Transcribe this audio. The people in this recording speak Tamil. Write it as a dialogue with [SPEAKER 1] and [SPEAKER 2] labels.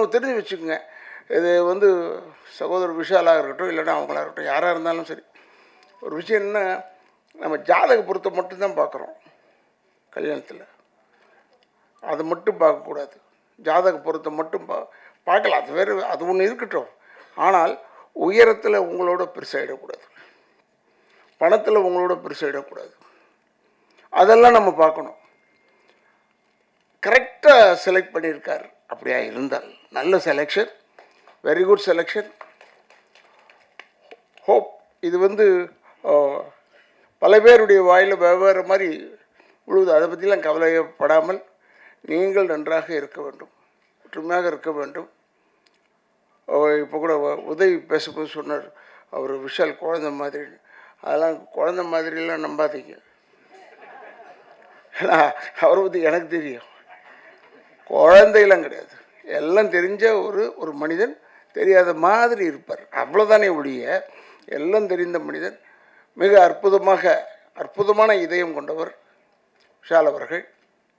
[SPEAKER 1] இன்னொரு தெரிஞ்சு வச்சுக்கோங்க. இது வந்து சகோதரர் விஷாலாக இருக்கட்டும் இல்லைன்னா அவங்களாக இருக்கட்டும் யாராக இருந்தாலும் சரி. ஒரு விஷயம் என்ன நம்ம ஜாதக பொருத்தம் மட்டும்தான் பார்க்குறோம் கல்யாணத்தில். அதை மட்டும் பார்க்கக்கூடாது ஜாதக பொருத்தம் மட்டும் பா பார்க்கலாம். அது வேறு அது ஒன்று இருக்கட்டும். ஆனால் உயரத்தில் உங்களோட பெருசாகிடக்கூடாது பணத்தில் உங்களோட பெருசாகிடக்கூடாது அதெல்லாம் நம்ம பார்க்கணும். கரெக்டாக செலக்ட் பண்ணியிருக்கார். அப்படியா இருந்தால். நல்ல selection very good selection hope இது வந்து பல பேருடைய வாயில் வெவ்வேறு மாதிரி விழுது அதை பற்றிலாம் கவலைப்படாமல் நீங்கள் நன்றாக இருக்க வேண்டும். ஒற்றுமையாக இருக்க வேண்டும். இப்போ கூட உதவி பேசும்போது சொன்னார். அவர் விஷால் குழந்தை மாதிரி. அதெல்லாம் குழந்தை மாதிரிலாம் நம்பாதீங்க. ஏன்னா அவரை பற்றி எனக்கு தெரியும். குழந்தையெல்லாம் கிடையாது. எல்லாம் தெரிஞ்ச ஒரு ஒரு மனிதன் தெரியாத மாதிரி இருப்பார். அவ்வளோதானே ஒழிய எல்லாம் தெரிந்த மனிதன் மிக அற்புதமாக அற்புதமான இதயம் கொண்டவர் விஷால் அவர்கள்.